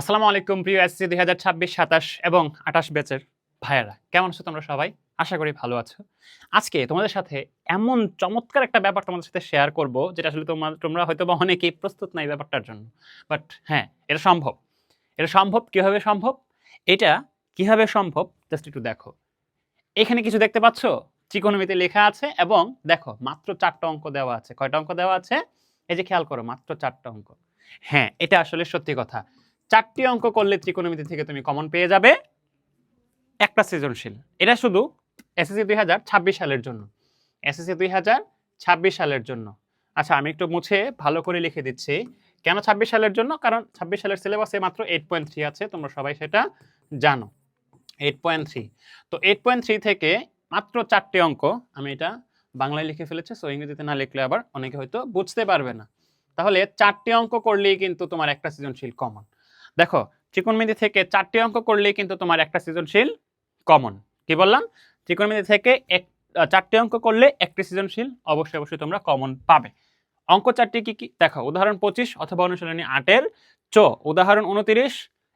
আসসালামু আলাইকুম, প্রিয় এসসি দুই হাজার ছাব্বিশ সাতাশ এবং আঠাশ ব্যাচের ভাইয়ারা। কেমন আছো তোমরা সবাই? আশা করি ভালো আছো। আজকে তোমাদের সাথে এমন চমৎকার একটা ব্যাপার তোমাদের সাথে শেয়ার করব, যেটা আসলে তোমার, তোমরা হয়তো বা অনেকেই প্রস্তুত নাই ব্যাপারটার জন্য। বাট হ্যাঁ এটা সম্ভব। এটা সম্ভব কীভাবে সম্ভব? এটা কীভাবে সম্ভব? জাস্ট একটু দেখো। এখানে কিছু দেখতে পাচ্ছ? ত্রিকোণমিতি লেখা আছে এবং দেখো, মাত্র চারটা অঙ্ক দেওয়া আছে। কয়টা অঙ্ক দেওয়া আছে? এই যে খেয়াল করো, মাত্র চারটা অঙ্ক। হ্যাঁ এটা আসলে সত্যি কথা। চারটি অঙ্ক করলে ত্রিকোণমিতি থেকে তুমি কমন পেয়ে যাবে। একটা সৃজনশীল। এটা শুধু এসএসসি দুই হাজার ছাব্বিশ সালের জন্য। এসএসসি দুই হাজার ছাব্বিশ সালের জন্য। আচ্ছা আমি একটু মুছে ভালো করে লিখে দিচ্ছি। কেন ছাব্বিশ সালের জন্য? কারণ ছাব্বিশ সালের সিলেবাসে মাত্র এইট পয়েন্ট থ্রি আছে, তোমরা সবাই সেটা জানো। এইট পয়েন্ট থ্রি তো এইট পয়েন্ট থ্রি থেকে মাত্র চারটি অঙ্ক, আমি এটা বাংলায় লিখে ফেলেছি সো ইংরেজিতে না লিখলে আবার অনেকে হয়তো বুঝতে পারবে না। তাহলে চারটি অঙ্ক করলেই কিন্তু তোমার একটা সৃজনশীল কমন দেখো, ত্রিকোণমিতি থেকে চারটি অঙ্ক করলেই কিন্তু তোমার একটা সৃজনশীল কমন। কি বললাম? ত্রিকোণমিতি থেকে এক চারটি অঙ্ক করলে একটি সৃজনশীল অবশ্যই অবশ্যই তোমরা কমন পাবে। অঙ্ক চারটি কি কি? দেখো, উদাহরণ পঁচিশ অথবা অনুশীলনী আটের চ, উদাহরণ উনতিরিশ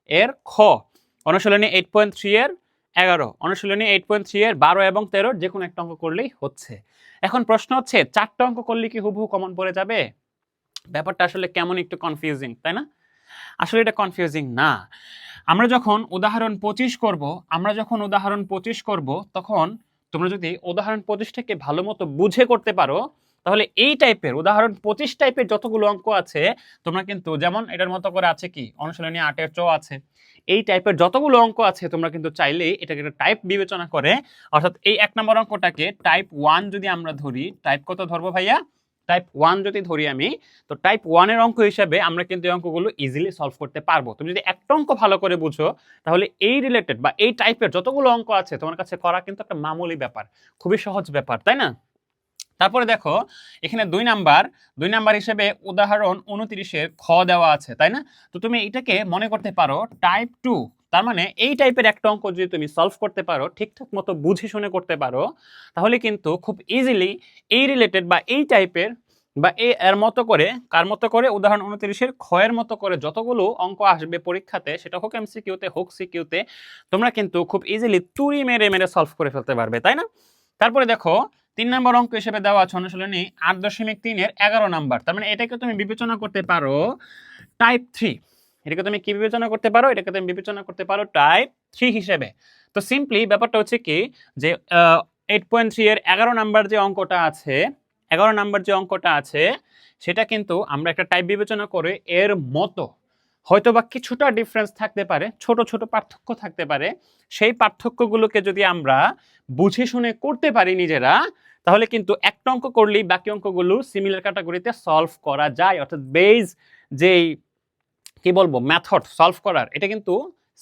এর খ, অনুশীলনী এইট পয়েন্ট থ্রি এর এগারো, অনুশীলনী এইট পয়েন্ট থ্রি এর বারো এবং তেরোর যে কোনো একটা অঙ্ক করলেই হচ্ছে। এখন প্রশ্ন হচ্ছে, চারটা অঙ্ক করলে কি হুবহু কমন পড়ে যাবে? ব্যাপারটা আসলে কেমন একটু কনফিউজিং তাই না? আসলে এটা কনফিউজিং না। আমরা যখন উদাহরণ পঁচিশ করব, আমরা যখন উদাহরণ পঁচিশ করব, তখন তোমরা যদি উদাহরণ পঁচিশটাকে ভালো মতো বুঝে করতে পারো, তাহলে এই টাইপের উদাহরণ পঁচিশ টাইপের যতগুলো অঙ্ক আছে, তোমরা কিন্তু যেমন এটার মতো করে আছে কি, অনুশীলনী আটের চো আছে, এই টাইপের যতগুলো অঙ্ক আছে, তোমরা কিন্তু চাইলেই এটাকে একটা টাইপ বিবেচনা করে, অর্থাৎ এই এক নম্বর অঙ্কটাকে টাইপ ওয়ান যদি আমরা ধরি টাইপ কত ধরবো ভাইয়া? টাইপ ওয়ান যদি ধরি আমি, তো টাইপ ওয়ানের অঙ্ক হিসাবে আমরা কিন্তু এই অঙ্কগুলো ইজিলি সলভ করতে পারব। তুমি যদি একটা অঙ্ক ভালো করে বুঝো, তাহলে এই রিলেটেড বা এই টাইপের যতগুলো অঙ্ক আছে, তোমার কাছে করা কিন্তু একটা মামুলি ব্যাপার, খুবই সহজ ব্যাপার, তাই না? তারপরে দেখো, এখানে দুই নাম্বার দুই নাম্বার হিসেবে উদাহরণ উনত্রিশের খ দেওয়া আছে, তাই না? তো তুমি এটাকে মনে করতে পারো টাইপ টু তার মানে এই টাইপের একটা অঙ্ক যদি তুমি সলভ করতে পারো, ঠিকঠাক মতো বুঝে শুনে করতে পারো, তাহলে কিন্তু খুব ইজিলি এই রিলেটেড বা এই টাইপের বা এ, এর মতো করে, কার মতো করে, উদাহরণ উনত্রিশের ক্ষয়ের মতো করে যতগুলো অঙ্ক আসবে পরীক্ষাতে, সেটা হোক এমসিকিউতে হোক সিকিউতে তোমরা কিন্তু খুব ইজিলি তুড়ি মেরে মেরে সলভ করে ফেলতে পারবে, তাই না? তারপরে দেখো, তিন নম্বর অঙ্ক হিসেবে দেওয়া আছে অনুশীলনী আট দশমিক তিনের এগারো নাম্বার, তার মানে এটাকে তুমি বিবেচনা করতে পারো টাইপ থ্রি এটাকে তুমি কি বিবেচনা করতে পারো? এটাকে তুমি বিবেচনা করতে পারো টাইপ থ্রি হিসেবে। তো সিম্পলি ব্যাপারটা হচ্ছে কি যে এইট পয়েন্ট থ্রি এর এগারো নাম্বার যে অঙ্কটা আছে, এগারো নাম্বার যে অঙ্কটা আছে, সেটা কিন্তু আমরা একটা টাইপ বিবেচনা করে এর মতো হয়তো বা কিছুটা ডিফারেন্স থাকতে পারে, ছোট ছোট পার্থক্য থাকতে পারে। সেই পার্থক্যগুলোকে যদি আমরা বুঝে শুনে করতে পারি নিজেরা, তাহলে কিন্তু একটা অঙ্ক করলেই বাকি অঙ্কগুলো সিমিলার ক্যাটাগরিতে সলভ করা যায়। অর্থাৎ বেজ যেই কি বলব? মেথড সলভ করার। এটা কিন্তু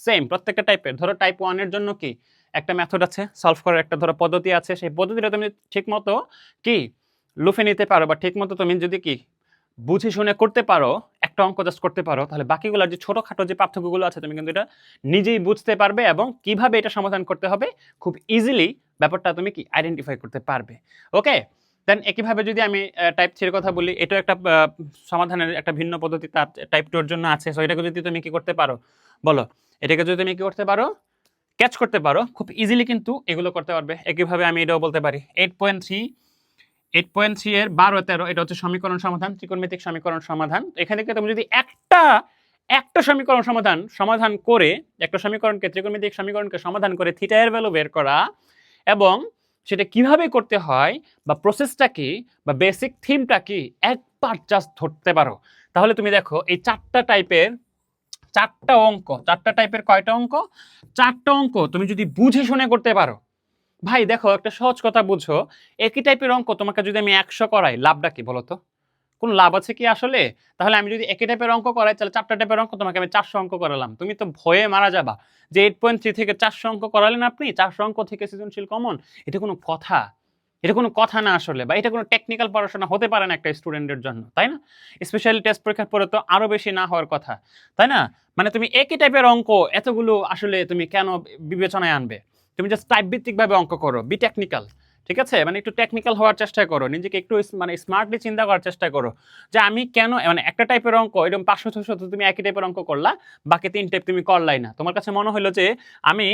সেম প্রত্যেকটা টাইপের ধরো টাইপ ওয়ানের জন্য কি একটা মেথড আছে সলভ করার একটা ধরো পদ্ধতি আছে। সেই পদ্ধতিটা তুমি ঠিকমতো কি লুফে নিতে পারো বা ঠিকমতো তুমি যদি কি বুঝে শুনে করতে পারো, একটা অঙ্ক জাস্ট করতে পারো, তাহলে বাকিগুলোর যে ছোটোখাটো যে পার্থক্যগুলো আছে, তুমি কিন্তু এটা নিজেই বুঝতে পারবে এবং কীভাবে এটা সমাধান করতে হবে, খুব ইজিলি ব্যাপারটা তুমি কি আইডেন্টিফাই করতে পারবে। ওকে দেন একইভাবে যদি আমি টাইপ থ্রির কথা বলি এটা একটা সমাধানের একটা ভিন্ন পদ্ধতি তার টাইপ টুর জন্য আছে। সো এটাকে যদি তুমি কি করতে পারো, বলো, এটাকে যদি তুমি কি করতে পারো ক্যাচ করতে পারো, খুব ইজিলি কিন্তু এগুলো করতে পারবে। একইভাবে আমি এটাও বলতে পারি eight point three eight point three এর বারো তেরো এটা হচ্ছে সমীকরণ সমাধান, ত্রিকোণমিতিক সমীকরণ সমাধান। এখান থেকে তুমি যদি একটা একটা সমীকরণ সমাধান সমাধান করে, একটা সমীকরণকে, ত্রিকোণমিতিক সমীকরণকে সমাধান করে থিটা এর ভ্যালু বের করা এবং সেটা কীভাবে করতে হয় বা প্রসেসটা কি বা বেসিক থিমটা কি একবার জাস্ট ধরতে পারো। তাহলে তুমি দেখো, এই চারটা টাইপের চারটা অঙ্ক, চারটা টাইপের কয়টা অঙ্ক? চারটা অঙ্ক তুমি যদি বুঝে শুনে করতে পারো। ভাই দেখো, একটা সহজ কথা বুঝো। একই টাইপের অঙ্ক তোমাকে যদি আমি একশো করাই, লাভটা কি বলো তো কোনো লাভ আছে কি আসলে? তাহলে আমি যদি একই টাইপের অঙ্ক করাই, তাহলে চারটা টাইপের অঙ্ক তোমাকে আমি চারশো অঙ্ক করালাম। তুমি তো ভয়ে মারা যাবা যে এইট পয়েন্ট থ্রি থেকে চারশো অঙ্ক করালেন আপনি, চারশো অঙ্ক থেকে সৃজনশীল কমন এটা কোনো কথা। এটা কোনো কথা না আসলে বা এটা কোনো টেকনিক্যাল পড়াশোনা হতে পারে না একটা স্টুডেন্টের জন্য, তাই না? স্পেশালি টেস্ট পরীক্ষার পরে তো আরও বেশি না হওয়ার কথা, তাই না? মানে তুমি একই টাইপের অঙ্ক এতগুলো আসলে তুমি কেন বিবেচনায় আনবে? তুমি জাস্ট টাইপ ভিত্তিকভাবে অঙ্ক করো বি টেকনিক্যাল ঠিক আছে? মানে একটু টেকনিক্যাল হওয়ার চেষ্টা করো, নিজেকে একটু মানে স্মার্টলি চিন্তা করার চেষ্টা করো যে আমি কেন মানে একটা টাইপের অঙ্ক, এরকম পাঁচশো ছশো তো তুমি একই টাইপের অঙ্ক করলা, বাকি তিন টাইপ তুমি করলাই না। তোমার কাছে মনে হলো যে আমি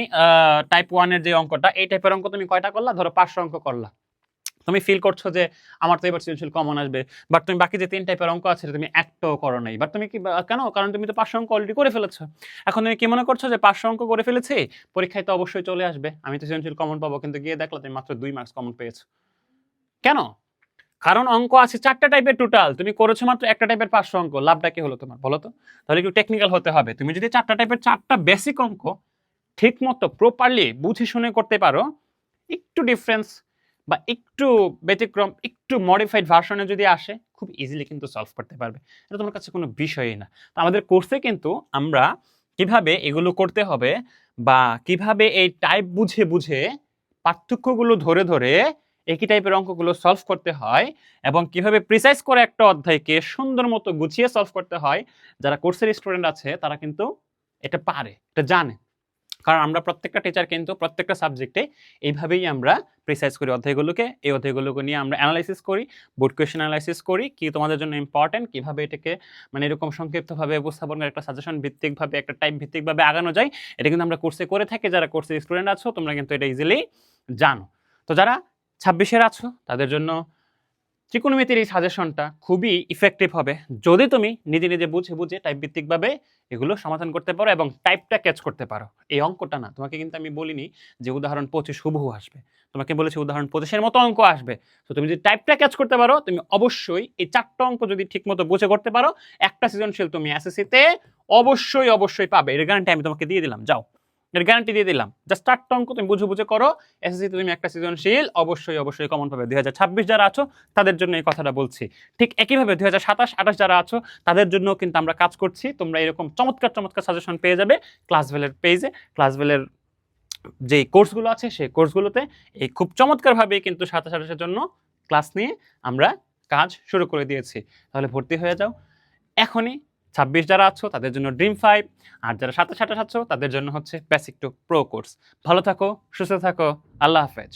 টাইপ ওয়ানের যে অঙ্কটা, এই টাইপের অঙ্ক তুমি কয়টা করলা? ধরো পাঁচশো অঙ্ক করলা। তুমি ফিল করছ যে আমার তো এবার সৃজনশীল কমন আসবে বাট তুমি বাকি যে তিন টাইপের অঙ্ক আছে তুমি একটাও করো নাই। বাট তুমি কি কেন? কারণ তুমি তো পাঁচশো অঙ্ক অলরেডি করে ফেলেছো। এখন তুমি কি মনে করছ যে পাঁচশো অঙ্ক করে ফেলেছি? পরীক্ষায় তো অবশ্যই চলে আসবে। আমি তো সৃজনশীল কমন পাবো, কিন্তু গিয়ে দেখলা তুমি মাত্র দুই মার্কস কমন পেয়েছ। কেন? কারণ অঙ্ক আছে চারটা টাইপের টোটাল তুমি করেছ মাত্র একটা টাইপের পাঁচশো অঙ্ক। লাভটা কি হলো তোমার? বলো তো। তাহলে একটু টেকনিক্যাল হতে হবে। তুমি যদি চারটা টাইপের চারটা বেসিক অঙ্ক ঠিক মতো প্রপারলি বুঝে শুনে করতে পারো, একটু ডিফারেন্স বা একটু ব্যতিক্রম, একটু মডিফাইড ভার্সনে যদি আসে, খুব ইজিলি কিন্তু সলভ করতে পারবে। এটা তোমার কাছে কোনো বিষয়ই না। তো আমাদের কোর্সে কিন্তু আমরা কীভাবে এগুলো করতে হবে বা কীভাবে এই টাইপ বুঝে বুঝে পার্থক্যগুলো ধরে ধরে একই টাইপের অঙ্কগুলো সলভ করতে হয় এবং কীভাবে প্রিসাইজ করে একটা অধ্যায়কে সুন্দর মতো গুছিয়ে সলভ করতে হয়। যারা কোর্সের স্টুডেন্ট আছে, তারা কিন্তু এটা পারে, এটা জানে। কারণ আমরা প্রত্যেকটা টিচার কিন্তু প্রত্যেকটা সাবজেক্টে এইভাবেই আমরা প্রিসাইজ করি অধ্যায়গুলোকে। এই অধ্যায়গুলোকে নিয়ে আমরা অ্যানালাইসিস করি বোর্ড কোয়েশন অ্যানালাইসিস করি, কি তোমাদের জন্য ইম্পর্টেন্ট কীভাবে এটাকে মানে এরকম সংক্ষিপ্তভাবে উপস্থাপন করে একটা সাজেশন ভিত্তিকভাবে একটা টাইপ ভিত্তিকভাবে আগানো যায়, এটা কিন্তু আমরা কোর্সে করে থাকি। যারা কোর্সের স্টুডেন্ট আছো, তোমরা কিন্তু এটা ইজিলি জানো। তো যারা ছাব্বিশের আছো, তাদের জন্য ত্রিকোণমিতির এই সাজেশনটা খুবই ইফেক্টিভ হবে। যদি তুমি নিজে নিজে বুঝে বুঝে টাইপ ভিত্তিকভাবে এগুলো সমাধান করতে পারো এবং টাইপটা ক্যাচ করতে পারো। এই অঙ্কটা না, তোমাকে কিন্তু আমি বলিনি যে উদাহরণ পঁচিশ হুবহু আসবে। তোমাকে বলেছি উদাহরণ পঁচিশের মতো অঙ্ক আসবে। তো তুমি যদি টাইপটা ক্যাচ করতে পারো, তুমি অবশ্যই এই চারটা অঙ্ক যদি ঠিক মতো বুঝে করতে পারো, একটা সৃজনশীল তুমি এসএসসিতে অবশ্যই অবশ্যই পাবে। এর গ্যারান্টি আমি তোমাকে দিয়ে দিলাম। যাও। এর গ্যারান্টি দিয়ে দিলাম। জাস্ট চারটা অঙ্ক তুমি বুঝে বুঝে করো। এসএসসিতে তুমি একটা সৃজনশীল, অবশ্যই অবশ্যই কমন পাবে। দুই হাজার ছাব্বিশ যারা আছো, তাদের জন্য এই কথাটা বলছি। ঠিক একইভাবে দুই হাজার সাতাশ, আঠাশ যারা আছো, তাদের জন্য কিন্তু আমরা কাজ করছি। তোমরা এরকম চমৎকার চমৎকার সাজেশন পেয়ে যাবে ক্লাস ক্লাসভেলের পেজে ক্লাসভেলের যে কোর্সগুলো আছে, সেই কোর্সগুলোতে এই খুব চমৎকারভাবে কিন্তু সাতাশ আঠাশের জন্য ক্লাস নিয়ে আমরা কাজ শুরু করে দিয়েছি। তাহলে ভর্তি হয়ে যাও। এখনই ছাব্বিশ যারা আছো, তাদের জন্য ড্রিম ফাইভ আর যারা সাতাশ আঠাশ আছো, তাদের জন্য হচ্ছে বেসিক টু প্রো কোর্স ভালো থাকো, সুস্থ থাকো, আল্লাহ হাফেজ।